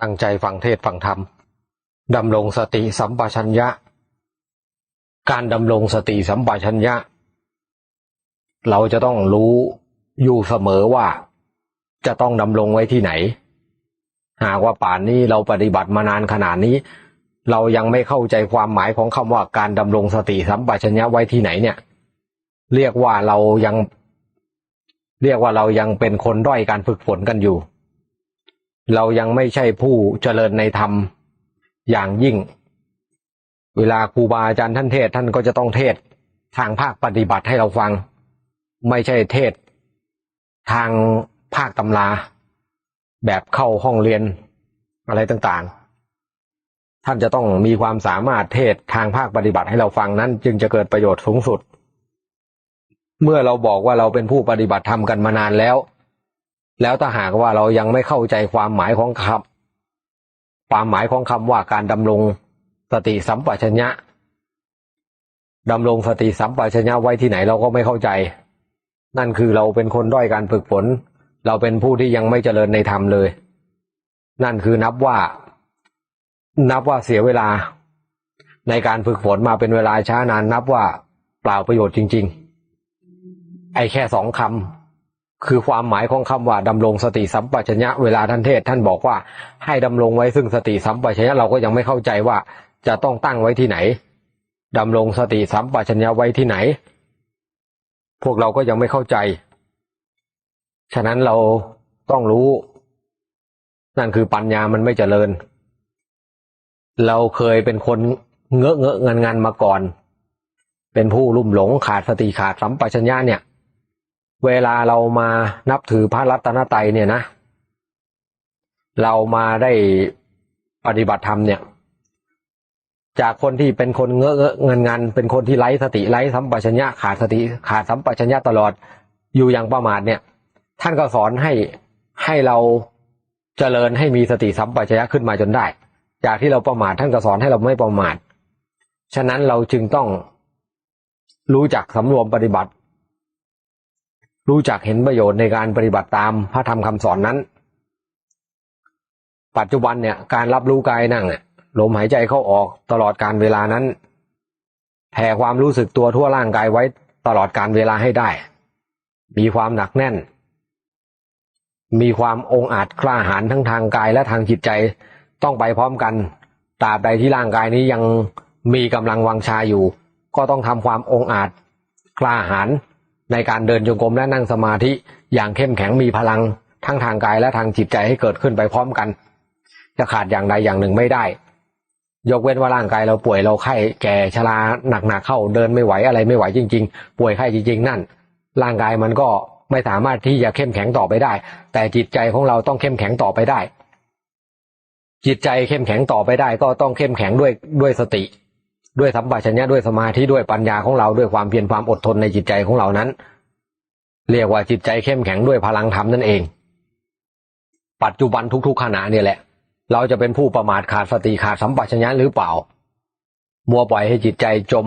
ตั้งใจฟังเทศฟังธรรมดำรงสติสัมปชัญญะ การดำรงสติสัมปชัญญะ เราจะต้องรู้อยู่เสมอว่า จะต้องดำรงไว้ที่ไหน หากว่าป่านนี้เราปฏิบัติมานานขนาดนี้ เรายังไม่เข้าใจความหมายของคำว่าการดำรงสติสัมปชัญญะไว้ที่ไหนเนี่ย เรียกว่าเรายัง เรียกว่าเรายังเป็นคนด้อยการฝึกฝนกันอยู่ เรายังไม่ใช่ผู้เจริญในธรรมอย่างยิ่ง เวลาครูบาอาจารย์ท่านเทศท่านก็จะต้องเทศทางภาคปฏิบัติให้เราฟัง ไม่ใช่เทศ ทางภาคตำราแบบเข้าห้องเรียนอะไรต่างๆ ท่านจะต้องมีความสามารถเทศทางภาคปฏิบัติให้เราฟังนั้น จึงจะเกิดประโยชน์สูงสุด เมื่อเราบอกว่าเราเป็นผู้ปฏิบัติธรรมกันมานานแล้ว แล้วถ้าหากว่าเรายังไม่เข้าใจความหมายของคำความหมายของคำว่าการดำรงสติสัมปชัญญะดำรงสติสัมปชัญญะไว้ที่ไหนเราก็ไม่เข้าใจ นั่นคือเราเป็นคนด้อยการฝึกฝน เราเป็นผู้ที่ยังไม่เจริญในธรรมเลย นั่นคือนับว่า นับว่าเสียเวลา ในการฝึกฝนมาเป็นเวลาช้านานนับว่าเปล่าประโยชน์จริง ๆ ไอ้แค่สองคำ คือความหมายของคำว่าดำรงสติสัมปชัญญะเวลาท่านเทศท่านบอกว่าให้ดำรงไว้ซึ่งสติสัมปชัญญะเราก็ยังไม่เข้าใจว่าจะต้องตั้งไว้ที่ไหนดำรงสติสัมปชัญญะไว้ที่ไหน พวกเราก็ยังไม่เข้าใจ ฉะนั้นเราต้องรู้ นั่นคือปัญญามันไม่เจริญ เราเคยเป็นคนเงอะเงอะงันงันมาก่อน เป็นผู้ลุ่มหลงขาดสติขาดสัมปชัญญะเนี่ย เวลาเรามานับถือพระรัตนตรัยเนี่ยนะ เรามาได้ปฏิบัติธรรมเนี่ย จากคนที่เป็นคนเงอะเงอะเงินงันเป็นคนที่ไร้สติไร้สัมปชัญญะขาดสติขาดสัมปชัญญะตลอดอยู่อย่างประมาทเนี่ย ท่านก็สอนให้ให้เราเจริญให้มีสติสัมปชัญญะขึ้นมาจนได้ จากที่เราประมาทท่านก็สอนให้เราไม่ประมาทฉะนั้นเราจึงต้องรู้จักสำรวมปฏิบัติ รู้จักเห็นประโยชน์ในการปฏิบัติตามพระธรรมคำสอนนั้น ปัจจุบันเนี่ยการรับรู้กายนั่งเนี่ยลมหายใจเข้าออกตลอดการเวลานั้นแผ่ความรู้สึกตัวทั่วร่างกายไว้ตลอดการเวลาให้ได้ มีความหนักแน่น มีความองอาจกล้าหาญทั้งทางกายและทางจิตใจต้องไปพร้อมกันตราบใดที่ร่างกายนี้ยังมีกำลังวังชาอยู่ ก็ต้องทำความองอาจกล้าหาญ ในการเดินจงกรมและนั่งสมาธิอย่างเข้มแข็งมีพลังทั้งทางกายและทางจิตใจให้เกิดขึ้นไปพร้อมกัน จะขาดอย่างใดอย่างหนึ่งไม่ได้ ยกเว้นว่าร่างกายเราป่วยเราไข้แก่ชราหนักๆเข้าเดินไม่ไหวอะไรไม่ไหวจริง ๆ ป่วยไข้จริง ๆ นั่น ร่างกายมันก็ไม่สามารถที่จะเข้มแข็งต่อไปได้ แต่จิตใจของเราต้องเข้มแข็งต่อไปได้ จิตใจเข้มแข็งต่อไปได้ ก็ต้องเข้มแข็งด้วยด้วยสติ ด้วยสัมปชัญญะด้วยสมาธิด้วยปัญญาของเราด้วยความเพียรความอดทนในจิตใจของเรานั้น เรียกว่าจิตใจเข้มแข็งด้วยพลังธรรมนั่นเอง ปัจจุบันทุกๆขณะเนี่ยแหละ เราจะเป็นผู้ประมาทขาดสติขาดสัมปชัญญะหรือเปล่า มัวปล่อยให้จิตใจจม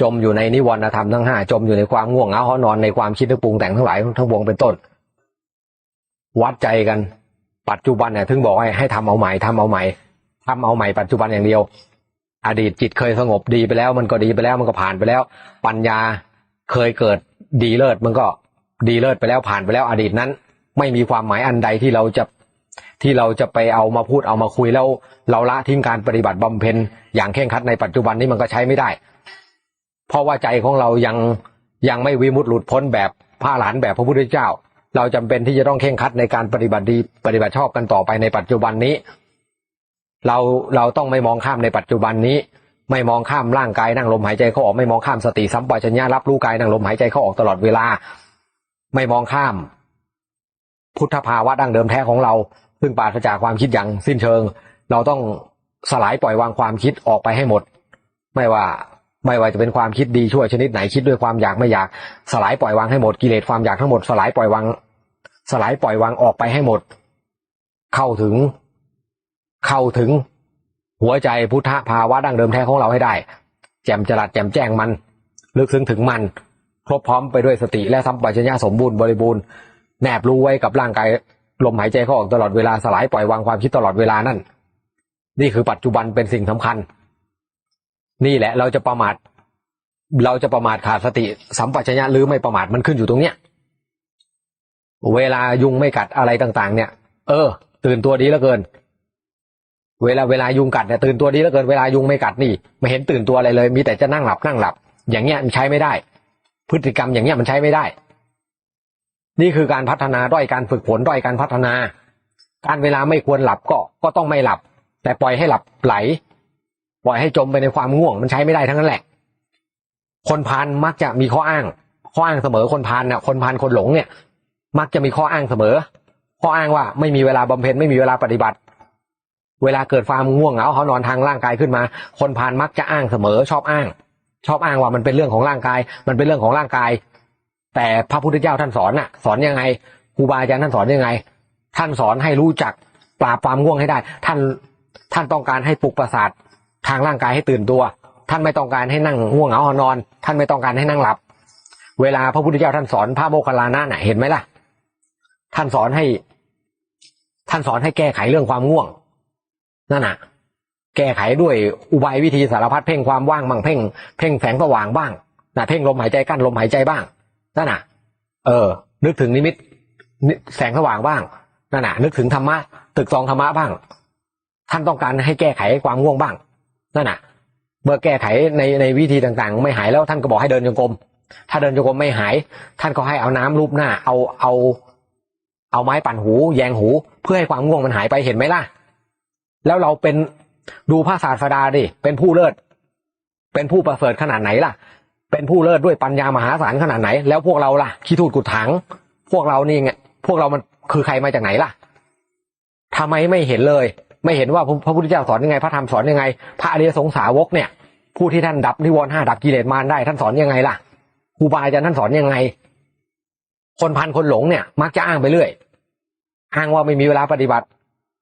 จมอยู่ในนิวรณธรรมทั้งห้าจมอยู่ในความง่วงเหงาหอนอนในความคิดนึกปรุงแต่งทั้งหลายทั้งวงเป็นต้น วัดใจกัน ปัจจุบันเนี่ยถึงบอกให้ให้ทำเอาใหม่ทำเอาใหม่ทำเอาใหม่ปัจจุบันอย่างเดียว อดีตจิตเคยสงบดีไปแล้ว มันก็ดีไปแล้วมันก็ผ่านไปแล้ว ปัญญาเคยเกิดดีเลิศมันก็ดีเลิศไปแล้วผ่านไปแล้วอดีตนั้น ไม่มีความหมายอันใดที่เราจะที่เราจะไปเอามาพูดเอามาคุยแล้ว เราละทิ้งการปฏิบัติบำเพ็ญอย่างเคร่งคัดในปัจจุบันนี้มันก็ใช้ไม่ได้ เพราะว่าใจของเรายังยังไม่วิมุตติหลุดพ้นแบบพระหลานแบบพระพุทธเจ้า เราจำเป็นที่จะต้องเคร่งคัดในการปฏิบัติดีปฏิบัติชอบกันต่อไปในปัจจุบันนี้ เราเราต้องไม่มองข้ามในปัจจุบันนี้ ไม่มองข้ามร่างกายนั่งลมหายใจเข้าออกไม่มองข้ามสติสัมปชัญญะรับรู้กายนั่งลมหายใจเข้าออกตลอดเวลา ไม่มองข้าม พุทธภาวะดั้งเดิมแท้ของเรา ซึ่งปราศจากความคิดอย่างสิ้นเชิง เราต้องสลายปล่อยวางความคิดออกไปให้หมด ไม่ว่าไม่ว่าจะเป็นความคิดดีชั่วชนิดไหนคิดด้วยความอยากไม่อยาก สลายปล่อยวางให้หมดกิเลสความอยากทั้งหมด สลายปล่อยวาง สลายปล่อยวางออกไปให้หมด เข้าถึง เข้าถึงหัวใจพุทธภาวะดั้งเดิมแท้ของเราให้ได้ แจ่มจรัสแจ่มแจ้งมัน ลึกซึ้งถึงมัน ครบพร้อมไปด้วยสติและสัมปชัญญะสมบูรณ์บริบูรณ์แนบรู้ไว้กับร่างกายลมหายใจเข้าออกตลอดเวลาสลายปล่อยวางความคิดตลอดเวลานั่น นี่คือปัจจุบันเป็นสิ่งสำคัญ นี่แหละเราจะประมาท เราจะประมาทขาดสติสัมปชัญญะหรือไม่ประมาทมันขึ้นอยู่ตรงเนี้ยเวลายุงไม่กัดอะไรต่าง ๆ เนี่ย เออ ตื่นตัวดีเหลือเกิน เวลาเวลายุงกัดเนี่ยตื่นตัวดีเหลือเกินเวลายุงไม่กัดนี่ไม่เห็นตื่นตัวอะไรเลย มีแต่จะนั่งหลับนั่งหลับ อย่างเงี้ยมันใช้ไม่ได้ พฤติกรรมอย่างเงี้ยมันใช้ไม่ได้ นี่คือการพัฒนาด้อยการฝึกฝนด้อยการพัฒนา การเวลาไม่ควรหลับก็ก็ต้องไม่หลับ แต่ปล่อยให้หลับไหล ปล่อยให้จมไปในความง่วงมันใช้ไม่ได้ทั้งนั้นแหละ คนพานมักจะมีข้ออ้าง ข้ออ้างเสมอคนพานเนี่ยคนพานคนหลงเนี่ย มักจะมีข้ออ้างเสมอ ข้ออ้างว่าไม่มีเวลาบำเพ็ญไม่มีเวลาปฏิบัติ เวลาเกิดความง่วงเหงาเขานอนทางร่างกายขึ้นมา คนพานมักจะอ้างเสมอชอบอ้าง ชอบอ้างว่ามันเป็นเรื่องของร่างกาย มันเป็นเรื่องของร่างกาย แต่พระพุทธเจ้าท่านสอนน่ะ สอนยังไงครูบาอาจารย์ท่านสอนยังไง ท่านสอนให้รู้จักปราบความง่วงให้ได้ ท่านท่านต้องการให้ปลุกประสาททางร่างกายให้ตื่นตัว ท่านไม่ต้องการให้นั่งง่วงเหงาหอนอน ท่านไม่ต้องการให้นั่งหลับ เวลาพระพุทธเจ้าท่านสอนพระโมคคัลลานะน่ะเห็นไหมล่ะ ท่านสอนให้ ท่านสอนให้แก้ไขเรื่องความง่วง นั่นน่ะแก้ไขด้วยอุบายวิธีสารพัดเพ่งความว่างบ้างเพ่งเพ่งแสงสว่างบ้างนะเพ่งลมหายใจกั้นลมหายใจบ้างนั่นน่ะเออ นึกถึงนิมิตแสงสว่างบ้างนั่นน่ะ นึกถึงธรรมะตึกซองธรรมะบ้าง ท่านต้องการให้แก้ไขความง่วงบ้างนั่นน่ะ เมื่อแก้ไขในในวิธีต่างๆ ไม่หายแล้วท่านก็บอกให้เดินจงกรมถ้าเดินจงกรมไม่หาย ท่านก็ให้เอาน้ำรูปหน้า เอาเอา เอาไม้ปั่นหู แยงหู เพื่อให้ความง่วงมันหายไปเห็นไหมล่ะ แล้วเราเป็นดูพระศาสดาดิเป็นผู้เลิศ เป็นผู้ประเสริฐขนาดไหนล่ะ เป็นผู้เลิศด้วยปัญญามหาศาลขนาดไหน แล้วพวกเราล่ะขี้ทูดกุดถัง พวกเรานี่ไงพวกเรามันคือใครมาจากไหนล่ะทำไมไม่เห็นเลย ไม่เห็นว่าพระพุทธเจ้าสอนยังไง พระธรรมสอนยังไง พระอริยสงสาวกเนี่ย ผู้ที่ท่านดับนิวรณ์ห้าดับกิเลสมารได้ท่านสอนยังไงล่ะครูบาอาจารย์ท่านสอนยังไง คนพันคนหลงเนี่ย มักจะอ้างไปเรื่อยอ้างว่าไม่มีเวลาปฏิบัติ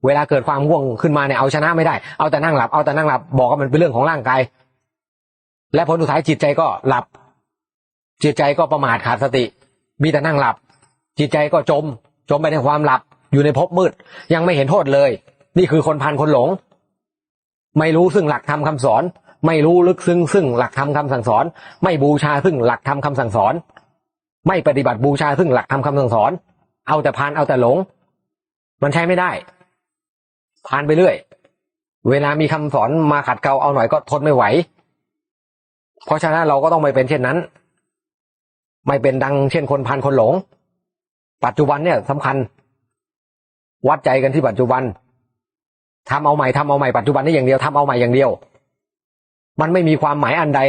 เวลาเกิดความง่วงขึ้นมาเนี่ยเอาชนะไม่ได้ เอาแต่นั่งหลับ เอาแต่นั่งหลับ บอกว่ามันเป็นเรื่องของร่างกาย และผลสุดท้ายจิตใจก็หลับ จิตใจก็ประมาทขาดสติ มีแต่นั่งหลับ จิตใจก็จม จมไปในความหลับ อยู่ในภพมืด ยังไม่เห็นโทษเลย นี่คือคนพันคนหลง ไม่รู้ซึ่งหลักธรรมคาสอน ไม่รู้ลึกซึ้งซึ่งหลักธรรมคาสั่งสอน ไม่บูชาซึ่งหลักธรรมคาสั่งสอน ไม่ปฏิบัติบูชาซึ่งหลักธรรมคาสั่งสอน เอาแต่พานเอาแต่หลง มันใช้ไม่ได้ ผ่านไปเรื่อย เวลามีคำสอนมาขัดเกลาเอาหน่อยก็ทนไม่ไหว เพราะฉะนั้นเราก็ต้องไม่เป็นเช่นนั้น ไม่เป็นดังเช่นคนพันคนหลง ปัจจุบันเนี่ยสำคัญ วัดใจกันที่ปัจจุบันทำเอาใหม่ทำเอาใหม่ปัจจุบันนี้อย่างเดียวทำเอาใหม่อย่างเดียว มันไม่มีความหมายอันใด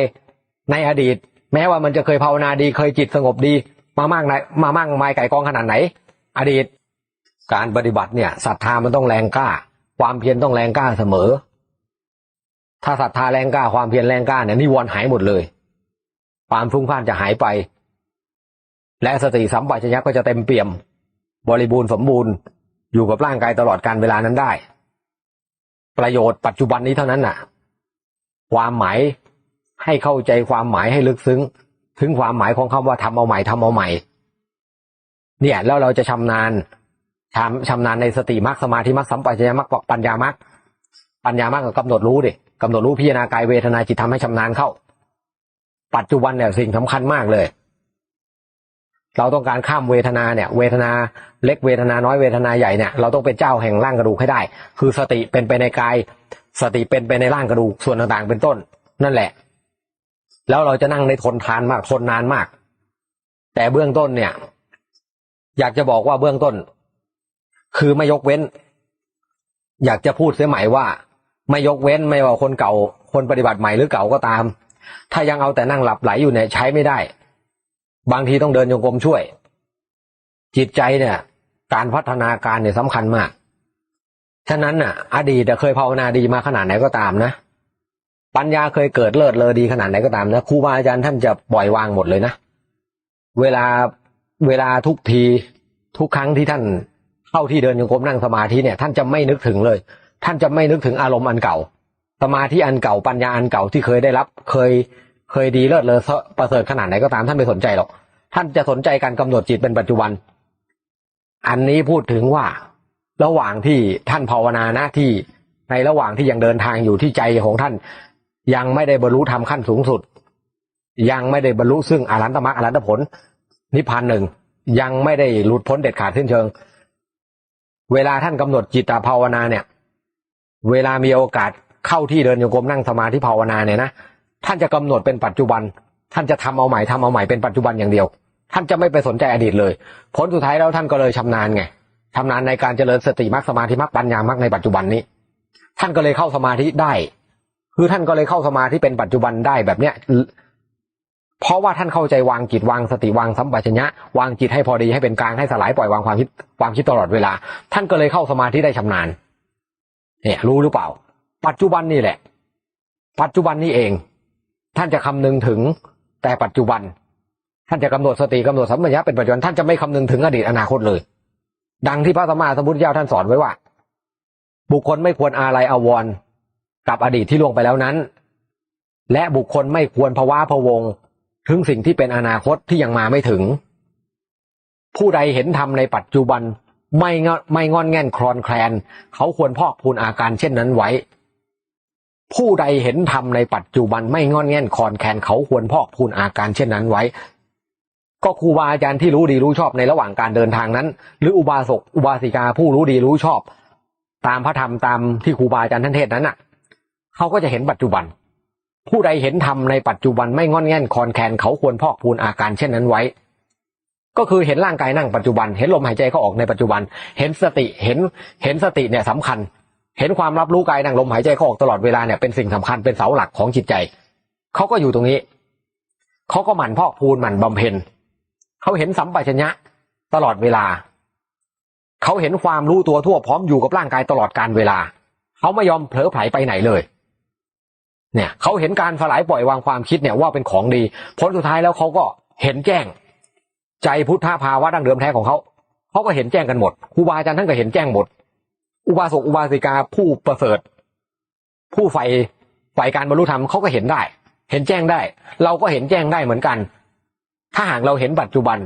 ในอดีต แม้ว่ามันจะเคยภาวนาดี เคยจิตสงบดี มามากไหนมามากมายไก่กองขนาดไหน อดีตการปฏิบัติเนี่ยศรัทธามันต้องแรงกล้า ความเพียรต้องแรงกล้าเสมอ ถ้าศรัทธาแรงกล้าความเพียรแรงกล้าเนี่ยนิวรณ์หายหมดเลย ความฟุ้งซ่านจะหายไป และสติสัมปชัญญะก็จะเต็มเปี่ยม บริบูรณ์สมบูรณ์อยู่กับร่างกายตลอดการเวลานั้นได้ ประโยชน์ปัจจุบันนี้เท่านั้นน่ะ ความหมายให้เข้าใจความหมายให้ลึกซึ้ง ถึงความหมายของคำว่าทำเอาใหม่ทำเอาใหม่ เนี่ยแล้วเราจะชำนาญ ชำชำนาญในสติมรรคสมาธิมรรคสัมปชัญญะมรรคปัญญามรรคปัญญามรรคก็กำหนดรู้ดิกำหนดรู้พิจารณากายเวทนาจิตทำให้ชำนาญเข้า ปัจจุบันเนี่ยสิ่งสำคัญมากเลย เราต้องการข้ามเวทนาเนี่ย เวทนาเล็กเวทนาน้อยเวทนาใหญ่เนี่ยเราต้องเป็นเจ้าแห่งร่างกระดูกให้ได้ คือสติเป็นไปในกาย สติเป็นไปในร่างกระดูกส่วนต่างๆ เป็นต้น นั่นแหละ แล้วเราจะนั่งในทนทานมากทนนานมาก แต่เบื้องต้นเนี่ย อยากจะบอกว่าเบื้องต้น คือไม่ยกเว้น อยากจะพูดเสียใหม่ว่า ไม่ยกเว้นไม่ว่าคนเก่า คนปฏิบัติใหม่หรือเก่าก็ตาม ถ้ายังเอาแต่นั่งหลับไหลอยู่เนี่ยใช้ไม่ได้ บางทีต้องเดินโยงกมช่วย จิตใจเนี่ย การพัฒนาการเนี่ยสำคัญมากฉะนั้นน่ะ อดีตเคยภาวนาดีมาขนาดไหนก็ตามนะปัญญาเคยเกิดเลิศเลอดีขนาดไหนก็ตามนะครูบาอาจารย์ท่านจะปล่อยวางหมดเลยนะเวลาเวลาทุกทีทุกครั้งที่ท่านาที่เดินโยงกรมนั่งสมาธิเนี่ยท่านจะไม่นึกถึงเลย ท่านจะไม่นึกถึงอารมณ์อันเก่า สมาธิอันเก่าปัญญาอันเก่าที่เคยได้รับเคยเคยดีเลิศเลอประเสริฐขนาดไหนก็ตามท่านไม่สนใจหรอก ท่านจะสนใจการกำหนดจิตเป็นปัจจุบัน อันนี้พูดถึงว่า ระหว่างที่ท่านภาวนานะที่ในระหว่างที่ยังเดินทางอยู่ที่ใจของท่าน ยังไม่ได้บรรลุธรรมขั้นสูงสุด ยังไม่ได้บรรลุซึ่งอรหันตมรรคอรหันตผล นิพพานหนึ่งยังไม่ได้หลุดพ้นเด็ดขาดสิ้นเชิง เวลาท่านกำหนดจิตภาวนาเนี่ย เวลามีโอกาสเข้าที่เดินโยกมนั่งสมาธิภาวนาเนี่ยนะท่านจะกำหนดเป็นปัจจุบัน ท่านจะทำเอาใหม่ทำเอาใหม่เป็นปัจจุบันอย่างเดียว ท่านจะไม่ไปสนใจอดีตเลย ผลสุดท้ายแล้วท่านก็เลยชำนาญไงชำนาญในการเจริญสติมรรคสมาธิมรรคปัญญามรรคในปัจจุบันนี้ ท่านก็เลยเข้าสมาธิได้ คือท่านก็เลยเข้าสมาธิเป็นปัจจุบันได้แบบเนี้ย เพราะว่าท่านเข้าใจวางจิตวางสติวางสัมปชัญญะวางจิตให้พอดีให้เป็นกลางให้สลายปล่อยวางความคิดความคิดตลอดเวลา ท่านก็เลยเข้าสมาธิได้ชำนาญ เนี่ยรู้หรือเปล่า ปัจจุบันนี่แหละ ปัจจุบันนี่เอง ท่านจะคำนึงถึงแต่ปัจจุบัน ท่านจะกำหนดสติกำหนดสัมปชัญญะเป็นปัจจุบันท่านจะไม่คำนึงถึงอดีตอนาคตเลย ดังที่พระสัมมาสัมพุทธเจ้าท่านสอนไว้ว่า บุคคลไม่ควรอาลัยอาวรกับอดีตที่ล่วงไปแล้วนั้น และบุคคลไม่ควรภาวะพะวง ถึงสิ่งที่เป็นอนาคตที่ยังมาไม่ถึง ผู้ใดเห็นธรรมในปัจจุบันไม่งอไม่งอนแง่นคลอนแคลน เขาควรพอกพูนอาการเช่นนั้นไว้ ผู้ใดเห็นธรรมในปัจจุบันไม่งอนแง่นคลอนแคลน เขาควรพอกพูนอาการเช่นนั้นไว้ ก็ครูบาอาจารย์ที่รู้ดีรู้ชอบในระหว่างการเดินทางนั้น หรืออุบาสกอุบาสิกาผู้รู้ดีรู้ชอบ ตามพระธรรมตามที่ครูบาอาจารย์ท่านเทศน์นั้นน่ะ เขาก็จะเห็นปัจจุบัน ผู้ใดเห็นธรรมในปัจจุบันไม่งอนแง่นคลอนแคลนเขาควรพอกพูนอาการเช่นนั้นไว้ ก็คือเห็นร่างกายนั่งปัจจุบัน เห็นลมหายใจเขาออกในปัจจุบัน เห็นสติเห็นเห็นสติเนี่ยสำคัญ เห็นความรับรู้กายนั่งลมหายใจเขาออกตลอดเวลาเนี่ยเป็นสิ่งสำคัญเป็นเสาหลักของจิตใจเขาก็อยู่ตรงนี้เขาก็หมั่นพอกพูนหมั่นบำเพ็ญเขาเห็นสัมปชัญญะตลอดเวลาเขาเห็นความรู้ตัวทั่วพร้อมอยู่กับร่างกายตลอดการเวลาเขาไม่ยอมเผลอไผลไปไหนเลย เนี่ยเขาเห็นการสลายปล่อยวางความคิดเนี่ยว่าเป็นของดีผลสุดท้ายแล้วเขาก็เห็นแจ้ง ใจพุทธภาวะดั้งเดิมแท้ของเขาเขาก็เห็นแจ้งกันหมดครูบาอาจารย์ท่านก็เห็นแจ้งหมด อุบาสกอุบาสิกาผู้ประเสริฐ ผู้ใฝ่ใฝ่การบรรลุธรรมเขาก็เห็นได้ เห็นแจ้งได้ เราก็เห็นแจ้งได้เหมือนกัน ถ้าหากเราเห็นปัจจุบัน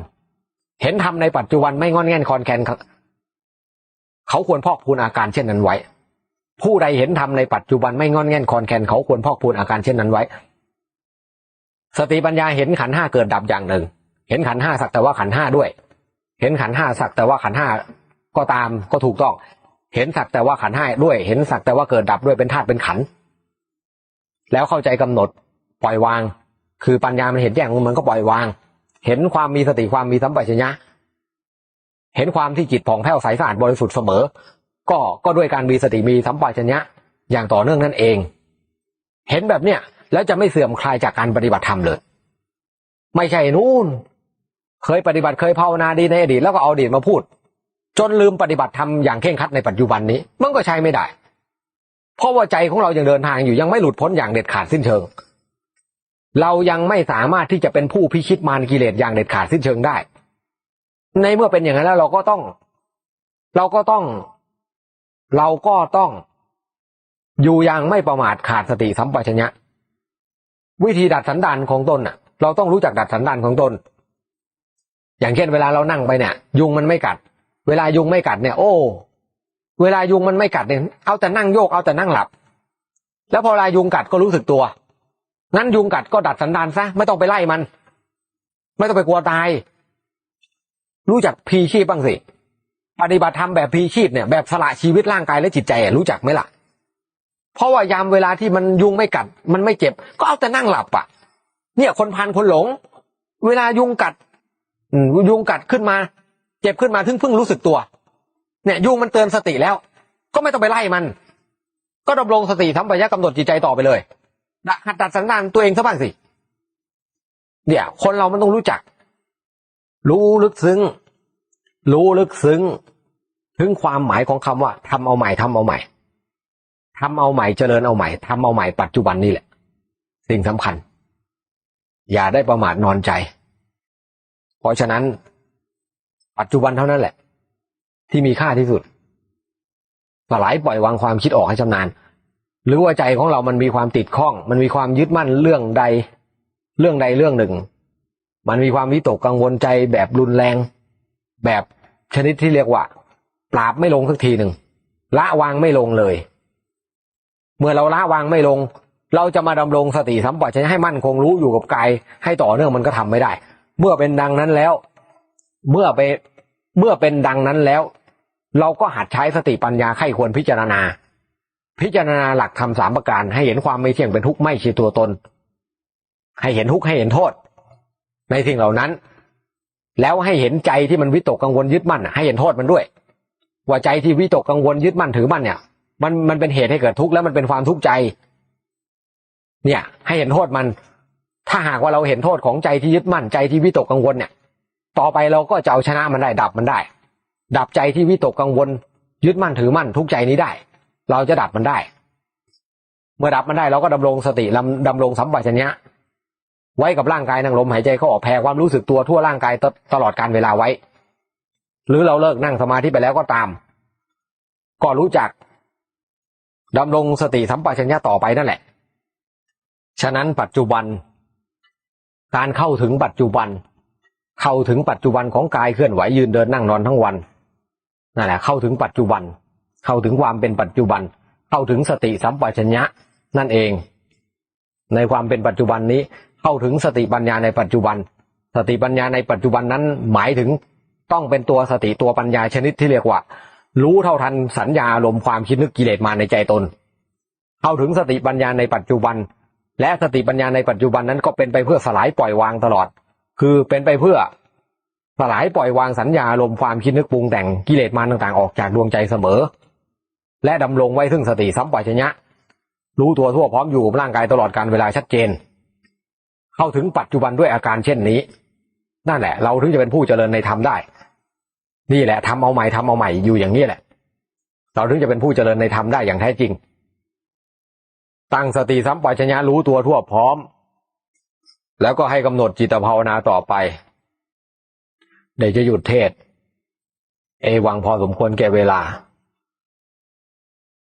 เห็นธรรมในปัจจุบันไม่งอนแง่นคอนแคนเขาควรพอกพูนอาการเช่นนั้นไว้ ผู้ใดเห็นธรรมในปัจจุบันไม่งอนแง่นคอนแคนเขาควรพอกพูนอาการเช่นนั้นไว้ สติปัญญาเห็นขันห้าเกิดดับอย่างหนึ่ง เห็นขันห้าสักแต่ว่าขันห้าด้วย เห็นขันห้าสักแต่ว่าขันห้าก็ตามก็ถูกต้อง เห็นสักแต่ว่าขันห้าด้วย เห็นสักแต่ว่าเกิดดับด้วยเป็นธาตุเป็นขัน แล้วเข้าใจกำหนดปล่อยวาง คือปัญญามันเห็นแจ้งมันก็ปล่อยวาง เห็นความมีสติความมีสัมปชัญญะเห็นความที่จิตผ่องแผ้วใสสะอาดบริสุทธิ์เสมอ ก็ก็ด้วยการมีสติมีสัมปชัญญะอย่างต่อเนื่องนั่นเอง เห็นแบบเนี้ยแล้วจะไม่เสื่อมคลายจากการปฏิบัติธรรมเลย ไม่ใช่นู่น เคยปฏิบัติเคยภาวนาดีในอดีตแล้วก็เอาอดีตมาพูด จนลืมปฏิบัติธรรมอย่างเคร่งครัดในปัจจุบันนี้มันก็ใช้ไม่ได้ เพราะว่าใจของเรายังเดินทางอยู่ยังไม่หลุดพ้นอย่างเด็ดขาดสิ้นเชิง เรายังไม่สามารถที่จะเป็นผู้พิชิตมารกิเลสอย่างเด็ดขาดสิ้นเชิงได้ ในเมื่อเป็นอย่างนั้นแล้วเราก็ต้อง เราก็ต้อง เราก็ต้องอยู่อย่างไม่ประมาทขาดสติสัมปชัญญะ วิธีดัดสันดานของตนน่ะ เราต้องรู้จักดัดสันดานของตน อย่างเช่นเวลาเรานั่งไปเนี่ย ยุงมันไม่กัด เวลายุงไม่กัดเนี่ย โอ้ เวลายุงมันไม่กัดเนี่ยเอาแต่นั่งโยกเอาแต่นั่งหลับ แล้วพอเวลายุงกัดก็รู้สึกตัวงั้นยุงกัดก็ดัดสันดานซะไม่ต้องไปไล่มัน ไม่ต้องไปกลัวตาย รู้จักพีชีพบ้างสิ ปฏิบัติธรรมแบบพีชีพเนี่ยแบบสละชีวิตร่างกายและจิตใจรู้จักไหมล่ะ เพราะว่ายามเวลาที่มันยุงไม่กัด มันไม่เจ็บ ก็เอาแต่นั่งหลับอะ เนี่ยคนพันคนหลง เวลายุงกัดยุงกัดขึ้นมา เจ็บขึ้นมาถึงเพิ่งรู้สึกตัว เนี่ย ยุงมันเตือนสติแล้ว ก็ไม่ต้องไปไล่มัน ก็ดำรงสติทำปัญญากำหนดจิตใจต่อไปเลยดัดหัดดัดสันดานตัวเองซะบ้างสิเนี่ยคนเรามันต้องรู้จัก รู้ลึกซึ้ง รู้ลึกซึ้ง ถึงความหมายของคำว่าทำเอาใหม่ทำเอาใหม่ทำเอาใหม่เจริญเอาใหม่ทำเอาใหม่ปัจจุบันนี่แหละ สิ่งสำคัญ อย่าได้ประมาทนอนใจ เพราะฉะนั้น ปัจจุบันเท่านั้นแหละ ที่มีค่าที่สุดสลายปล่อยวางความคิดออกให้ชำนาญ หรือว่าใจของเรามันมีความติดข้อง มันมีความยึดมั่นเรื่องใด เรื่องใดเรื่องหนึ่ง มันมีความวิตกกังวลใจแบบรุนแรง แบบชนิดที่เรียกว่า ปราบไม่ลงสักทีหนึ่งละวางไม่ลงเลย เมื่อเราละวางไม่ลง เราจะมาดำรงสติสัมปชัญญะให้มั่นคงรู้อยู่กับกายให้ต่อเนื่องมันก็ทำไม่ได้ เมื่อเป็นดังนั้นแล้ว เมื่อไปเมื่อเป็นดังนั้นแล้ว เราก็หัดใช้สติปัญญาไข้ควรพิจารณา พิจารณาหลักธรรมสามประการ ให้เห็นความไม่เที่ยงเป็นทุกข์ไม่ใช่ตัวตน ให้เห็นทุกข์ให้เห็นโทษ ในสิ่งเหล่านั้น แล้วให้เห็นใจที่มันวิตกกังวลยึดมั่นให้เห็นโทษมันด้วย ว่าใจที่วิตกกังวลยึดมั่นถือมั่นเนี่ย มันมันเป็นเหตุให้เกิดทุกข์แล้วมันเป็นความทุกข์ใจ เนี่ย ให้เห็นโทษมัน ถ้าหากว่าเราเห็นโทษของใจที่ยึดมั่นใจที่วิตกกังวลเนี่ย ต่อไปเราก็จะเอาชนะมันได้ ดับมันได้ ดับใจที่วิตกกังวล ยึดมั่นถือมั่นทุกข์ใจนี้ได้ เราจะดับมันได้ เมื่อดับมันได้เราก็ดำรงสติดำดำรงสัมปชัญญะไว้กับร่างกายนั่งลมหายใจเข้าออกแผ่ความรู้สึกตัวทั่วร่างกายตตลอดการเวลาไว้ หรือเราเลิกนั่งสมาธิไปแล้วก็ตาม ก็รู้จักดำรงสติสัมปชัญญะต่อไปนั่นแหละ ฉะนั้นปัจจุบัน การเข้าถึงปัจจุบัน เข้าถึงปัจจุบันของกายเคลื่อนไหวยืนเดินนั่งนอนทั้งวันนั่นแหละเข้าถึงปัจจุบัน เข้าถึงความเป็นปัจจุบัน เข้าถึงสติสัมปชัญญะนั่นเอง ในความเป็นปัจจุบันนี้เข้าถึงสติปัญญาในปัจจุบัน สติปัญญาในปัจจุบันนั้นหมายถึง ต้องเป็นตัวสติตัวปัญญาชนิดที่เรียกว่า รู้เท่าทันสัญญาอารมความคิดนึกกิเลสมาในใจตน เข้าถึงสติปัญญาในปัจจุบัน และสติปัญญาในปัจจุบันนั้นก็เป็นไปเพื่อสลายปล่อยวางตลอด คือเป็นไปเพื่อสลายปล่อยวางสัญญาอารมความคิดนึกปรุงแต่งกิเลสมารต่างๆออกจากดวงใจเสมอ และดำรงไว้ซึ่งสติสัมปชัญญะ รู้ตัวทั่วพร้อมอยู่ร่างกายตลอดการเวลาชัดเจน เข้าถึงปัจจุบันด้วยอาการเช่นนี้ นั่นแหละ เราถึงจะเป็นผู้เจริญในธรรมได้ นี่แหละทำเอาใหม่ทำเอาใหม่อยู่อย่างนี้แหละ เราถึงจะเป็นผู้เจริญในธรรมได้อย่างแท้จริง ตั้งสติสัมปชัญญะรู้ตัวทั่วพร้อม แล้วก็ให้กำหนดจิตภาวนาต่อไป เดี๋ยวจะหยุดเทศ เอวังพอสมควรแก่เวลา